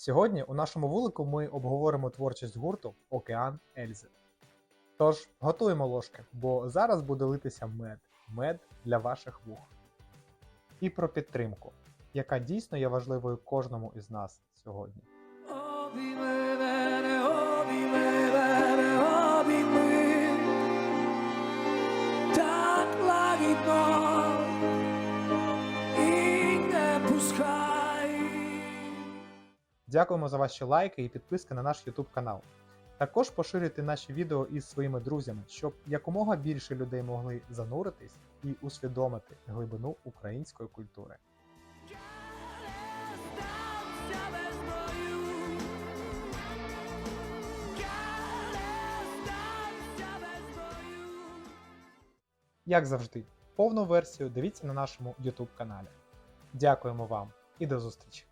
Сьогодні у нашому вулику ми обговоримо творчість гурту Океан Ельзи. Тож готуємо ложки, бо зараз буде литися мед, мед для ваших вух. І про підтримку, яка дійсно є важливою кожному із нас сьогодні. Дякуємо за ваші лайки і підписки на наш YouTube канал. Також поширюйте наші відео із своїми друзями, щоб якомога більше людей могли зануритись і усвідомити глибину української культури. Як завжди, повну версію дивіться на нашому YouTube каналі. Дякуємо вам і до зустрічі!